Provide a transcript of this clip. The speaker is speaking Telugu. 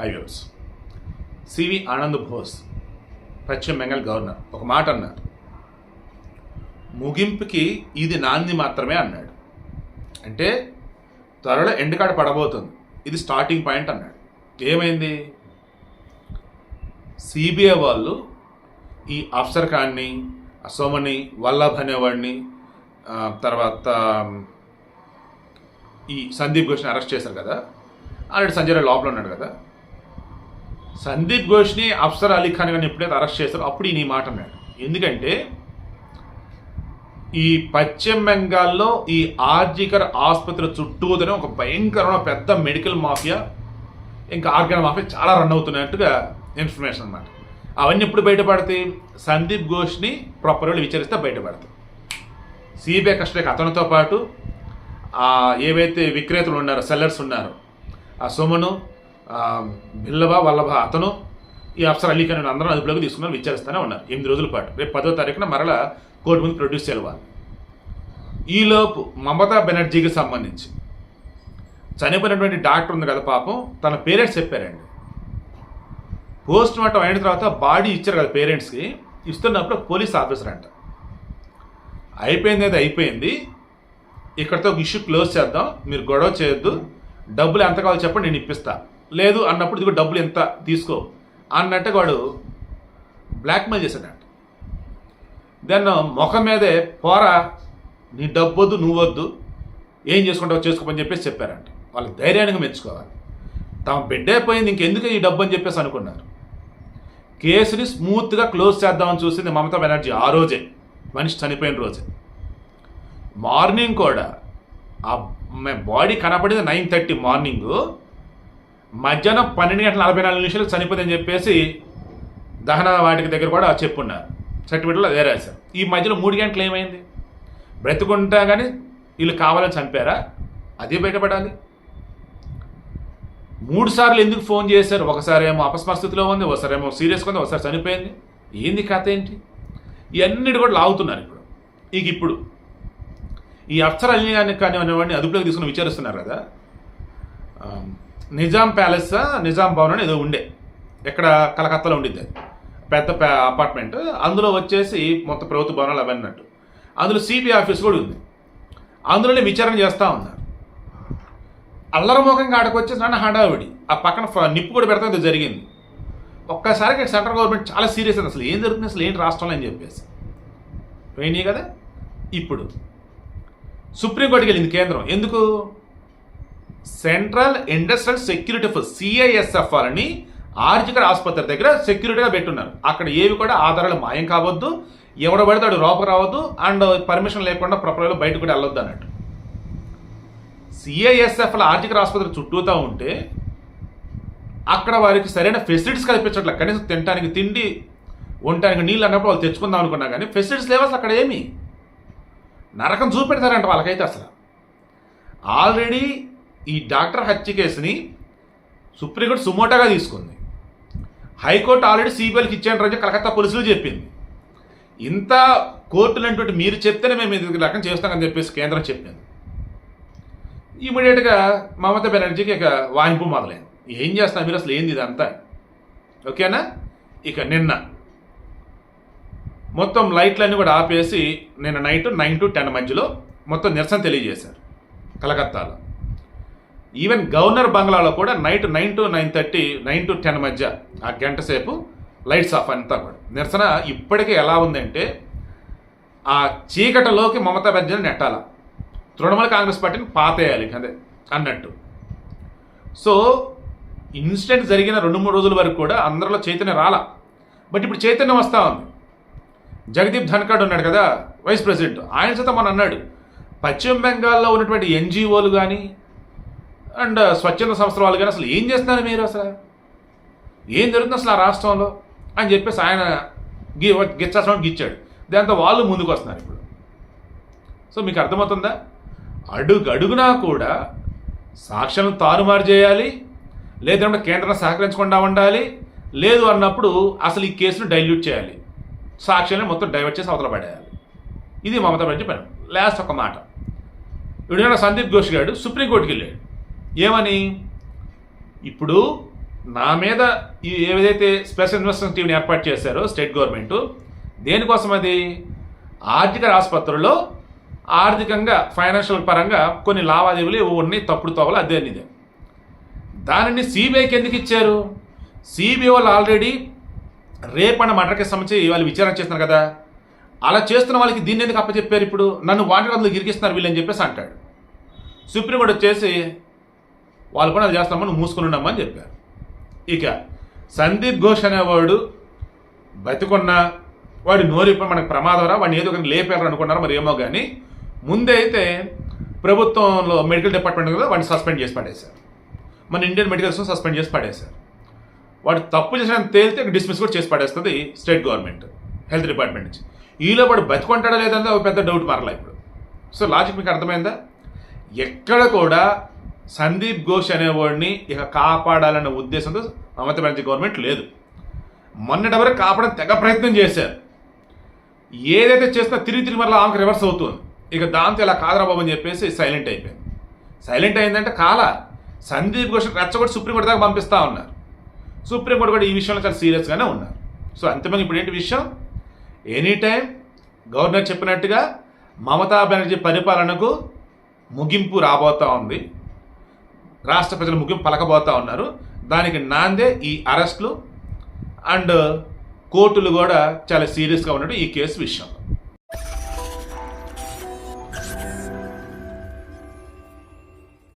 హైవేస్ సివి ఆనంద్ బోస్ పశ్చిమ బెంగాల్ గవర్నర్. ఒక మాట అన్నారు ముగింపుకి ఇది నాంది మాత్రమే అన్నాడు. అంటే త్వరలో ఎండుకాడ పడబోతుంది. ఇది స్టార్టింగ్ పాయింట్ అన్నాడు. ఏమైంది? సిబిఐ వాళ్ళు ఈ అఫ్సర్ ఖాన్ని సోమని వల్లభ్ అనేవాడిని తర్వాత ఈ సందీప్ ఘోష్ని అరెస్ట్ చేశారు కదా? ఆల్రెడీ సంజయ్ లోపల ఉన్నాడు కదా? సందీప్ ఘోష్ని అఫ్సర్ అలీ ఖాన్ గారిని ఎప్పుడైతే అరెస్ట్ చేశారో అప్పుడు ఈయన ఈ మాట అన్నాడు. ఎందుకంటే ఈ పశ్చిమ బెంగాల్లో ఈ ఆర్జికర్ ఆసుపత్రి చుట్టూతోనే ఒక భయంకరమైన పెద్ద మెడికల్ మాఫియా ఇంకా ఆర్గాన్ మాఫియా చాలా రన్ అవుతున్నట్టుగా ఇన్ఫర్మేషన్ అనమాట అవన్నీ ఎప్పుడు బయటపడతాయి? సందీప్ ఘోష్ని ప్రాపర్ వాళ్ళు విచారిస్తే బయటపడతాయి. సిబిఐ కస్టడీకి అతనితో పాటు ఏవైతే విక్రేతలు ఉన్నారో సెల్లర్స్ ఉన్నారో ఆ సుమను బిల్లబ వల్లభ అతను ఈ అఫ్సర్ అలీ ఖాన్ అందరం అదుపులోకి తీసుకున్నారు విచారిస్తూనే ఉన్నారు. ఎనిమిది రోజుల పాటు. రేపు పదో తారీఖున మరలా కోర్టు ముందు ప్రొడ్యూస్ చేయాలి ఈలోపు మమతా బెనర్జీకి సంబంధించి చనిపోయినటువంటి డాక్టర్ ఉంది కదా పాపం తన పేరెంట్స్ చెప్పారండి. పోస్ట్ మార్టం అయిన తర్వాత బాడీ ఇచ్చారు కదా పేరెంట్స్కి ఇస్తున్నప్పుడు పోలీస్ ఆఫీసర్ అంట. అయిపోయింది అది అయిపోయింది ఇక్కడతో ఒక ఇష్యూ క్లోజ్ చేద్దాం మీరు గొడవ చేయొద్దు డబ్బులు ఎంత కావాలో చెప్పండి నేను ఇప్పిస్తాను లేదు అన్నప్పుడు ఇదిగో డబ్బులు ఎంత తీసుకో అన్నట్టు వాడు బ్లాక్మెయిల్ చేశాడంట. దెన్ ముఖం మీదే పోరా నీ డబ్బు వద్దు నువ్వు వద్దు ఏం చేసుకుంటావు చేసుకోమని చెప్పేసి చెప్పారంట. వాళ్ళ ధైర్యానికి మెచ్చుకోవాలి. తమ బిడ్డే పోయింది ఇంకెందుకు ఈ డబ్బు అని చెప్పేసి అనుకున్నారు. కేసుని స్మూత్గా క్లోజ్ చేద్దామని చూసింది మమతా బెనర్జీ ఆ రోజే. మనిషి చనిపోయిన రోజే. మార్నింగ్ కూడా ఆ బాడీ కనపడింది నైన్ థర్టీ మార్నింగు. మధ్యాహ్నం పన్నెండు గంటల నలభై నాలుగు నిమిషాలకు చనిపోయిందని చెప్పేసి దహన వాటికి దగ్గర కూడా చెప్పున్నారు. సర్టిఫికెట్లో అదే రాశారు. ఈ మధ్యలో మూడు గంటలు ఏమైంది? బ్రతుకుంటా కానీ వీళ్ళు కావాలని చంపారా? అదే బయటపడాలి. మూడు సార్లు ఎందుకు ఫోన్ చేశారు? ఒకసారి ఏమో అపస్మస్థితిలో ఉంది ఒకసారి ఏమో సీరియస్గా ఉంది ఒకసారి చనిపోయింది. ఏంది కథ ఏంటి? ఇవన్నిటి కూడా లాగుతున్నారు ఇప్పుడు. ఇక ఇప్పుడు. ఈ అఫ్సర్ అలీ కానీ కానీ అనేవాడిని అదుపులోకి తీసుకుని విచారిస్తున్నారు కదా. నిజాం ప్యాలెస్ నిజాం భవన్ అని ఏదో ఉండే. ఎక్కడ కలకత్తాలో ఉండిద్ది అది. పెద్ద అపార్ట్మెంట్. అందులో వచ్చేసి మొత్తం ప్రభుత్వ భవనాలు అవన్నట్టు అందులో సిబిఐ ఆఫీస్ కూడా ఉంది. అందులోనే విచారణ చేస్తూ ఉన్నారు. అల్లరముఖంగా ఆడకు నన్ను హడావిడి. ఆ పక్కన నిప్పు కూడా పెడతాం జరిగింది. ఒక్కసారికి సెంట్రల్ గవర్నమెంట్ చాలా సీరియస్ అయింది. అసలు ఏం జరుగుతుంది? అసలు ఏంటి రాష్ట్రంలో అని చెప్పేసి. పోయినాయి కదా? ఇప్పుడు. సుప్రీంకోర్టుకి వెళ్ళింది కేంద్రం. ఎందుకు? Central industrial security force CISF అని ఆర్జికర్ ఆసుపత్రి దగ్గర సెక్యూరిటీగా పెట్టున్నారు. అక్కడ ఏవి కూడా ఆధారాలు మాయం కావద్దు ఎవడ పడితే లోపల రావద్దు అండ్ పర్మిషన్ లేకుండా ప్రపంచంలో బయటకు కూడా వెళ్ళొద్దు అన్నట్టు. సిఐఎస్ఎఫ్ల ఆర్జికర్ ఆసుపత్రి చుట్టూతా ఉంటే అక్కడ వారికి సరైన ఫెసిలిటీస్ కల్పించట్లే. కనీసం తినడానికి తిండి ఉండటానికి నీళ్ళు అన్నప్పుడు వాళ్ళు తెచ్చుకుందాం అనుకున్నా కానీ ఫెసిలిటీస్ లేవు అసలు అక్కడ ఏమి? నరకం చూపెడతారంట వాళ్ళకైతే అసలు. ఆల్రెడీ ఈ డాక్టర్ హత్య కేసుని సుప్రీంకోర్టు సుమోటాగా తీసుకుంది. హైకోర్టు ఆల్రెడీ సిబిఐకి ఇచ్చాను రోజు కలకత్తా పోలీసులు చెప్పింది. ఇంత కోర్టులు అంటుంటే మీరు చెప్తేనే మేము ఇది రకం చేస్తామని చెప్పేసి కేంద్రం చెప్పింది. ఇమీడియట్గా మమతా బెనర్జీకి ఇక వాయింపు మొదలైంది. ఏం చేస్తాం మీరు అసలు ఏంది ఇదంతా? ఓకేనా? ఇక నిన్న మొత్తం లైట్లన్నీ కూడా ఆపేసి నిన్న నైట్ నైన్ టు టెన్ మధ్యలో మొత్తం నిరసన తెలియజేశారు కలకత్తాలో. ఈవెన్ గవర్నర్ బంగ్లాలో కూడా night nine to nine thirty nine to ten మధ్య ఆ గంట సేపు లైట్స్ ఆఫ్ అంతా కూడా. నిరసన ఇప్పటికే ఎలా ఉందంటే ఆ చీకటిలోకి మమతా బెనర్జీని నెట్టాల. తృణమూల కాంగ్రెస్ పార్టీని పాతేయాలి అదే అన్నట్టు. సో ఇన్సిడెంట్ జరిగిన రెండు మూడు రోజుల వరకు కూడా అందరిలో చైతన్యం రాలా. బట్ ఇప్పుడు చైతన్యం వస్తూ ఉంది. జగదీప్ ధన్కడ్ ఉన్నాడు కదా వైస్ ప్రెసిడెంట్ ఆయన చేత మన అన్నాడు పశ్చిమ బెంగాల్లో ఉన్నటువంటి ఎన్జిఓలు కానీ అండ్ స్వచ్ఛంద సంస్థల వాళ్ళు కానీ అసలు ఏం చేస్తున్నారు మీరు అసలు? ఏం జరుగుతుంది అసలు ఆ రాష్ట్రంలో? అని చెప్పేసి ఆయన గి గిచ్చాల్సిన గిచ్చాడు. దాంతో వాళ్ళు ముందుకు వస్తున్నారు ఇప్పుడు. సో మీకు అర్థమవుతుందా? అడుగు అడుగునా కూడా సాక్ష్యాలను తారుమారు చేయాలి లేదంటే కేంద్రం సహకరించకుండా ఉండాలి లేదు అన్నప్పుడు అసలు ఈ కేసును డైల్యూట్ చేయాలి. సాక్ష్యాన్ని మొత్తం డైవర్ట్ చేసి అవతల పడేయాలి. ఇది మమతా బెనర్జీ పని. లాస్ట్ ఒక మాట. ఇప్పుడు సందీప్ ఘోష్ గారు సుప్రీంకోర్టుకి వెళ్ళాడు. ఏమని? ఇప్పుడు నా మీద ఈ ఏదైతే స్పెషల్ ఇన్వెస్ట్మెంట్ టీంని ఏర్పాటు చేశారో స్టేట్ గవర్నమెంట్ దేనికోసం అది ఆర్థిక ఆసుపత్రుల్లో ఆర్థికంగా ఫైనాన్షియల్ పరంగా కొన్ని లావాదేవీలు ఉన్నాయి తప్పుడు తోవలు అదే ఇదే దానిని సిబిఐకి ఎందుకు ఇచ్చారు? సిబిఐ వాళ్ళు ఆల్రెడీ రేపన్న మర్డర్కి సంబంధించి వాళ్ళు విచారణ చేస్తున్నారు కదా. అలా చేస్తున్న వాళ్ళకి దీన్ని ఎందుకు అప్పచెప్పారు ఇప్పుడు? నన్ను వాటి అందులో గిరికిస్తున్నారు వీళ్ళని చెప్పేసి అంటాడు. సుప్రీంకోర్టు వచ్చేసి వాళ్ళు కూడా అది చేస్తామని నువ్వు మూసుకుని ఉండమని చెప్పారు. ఇక సందీప్ ఘోష్ అనేవాడు బతికున్నా వాడి నోరిప్ప మనకు ప్రమాదరా వాడిని ఏదో ఒకటి లేపారు అనుకున్నారో మరి ఏమో కానీ ముందే అయితే ప్రభుత్వంలో మెడికల్ డిపార్ట్మెంట్ కదా వాడిని సస్పెండ్ చేసి పడేశారు. మన ఇండియన్ మెడికల్స్ సస్పెండ్ చేసి పడేశారు. వాడు తప్పు చేసిన తేలితే డిస్మిస్ కూడా చేసి పడేస్తుంది స్టేట్ గవర్నమెంట్ హెల్త్ డిపార్ట్మెంట్ నుంచి. ఈలో వాడు బతికొంటాడా లేదంటే ఒక పెద్ద డౌట్ మరలా ఇప్పుడు. సో లాజిక్ మీకు అర్థమైందా? ఎక్కడ కూడా సందీప్ ఘోష్ అనేవాడిని ఇక కాపాడాలనే ఉద్దేశంతో మమతా బెనర్జీ గవర్నమెంట్ లేదు. మొన్నటి వరకు కాపాడడం తెగ ప్రయత్నం చేశారు. ఏదైతే చేస్తున్నా తిరిగి తిరిగి మరలా ఆమెకు రివర్స్ అవుతుంది. ఇక దాంతో ఇలా కాదరా బాబు అని చెప్పేసి సైలెంట్ అయిపోయింది. సైలెంట్ అయిందంటే కాల సందీప్ ఘోష్ రెచ్చగొట్టి సుప్రీంకోర్టు దాకా పంపిస్తా ఉన్నారు. సుప్రీంకోర్టు కూడా ఈ విషయంలో చాలా సీరియస్గానే ఉన్నారు. సో అంతమంది ఇప్పుడు ఏంటి విషయం? ఎనీ టైం గవర్నర్ చెప్పినట్టుగా మమతా బెనర్జీ పరిపాలనకు ముగింపు రాబోతా ఉంది. రాష్ట్ర ప్రజలు ముఖ్యం పలకబోతా ఉన్నారు. దానికి నాందే ఈ అరెస్ట్లు. అండ్ కోర్టులు కూడా చాలా సీరియస్గా ఉన్నట్టు ఈ కేసు విషయం.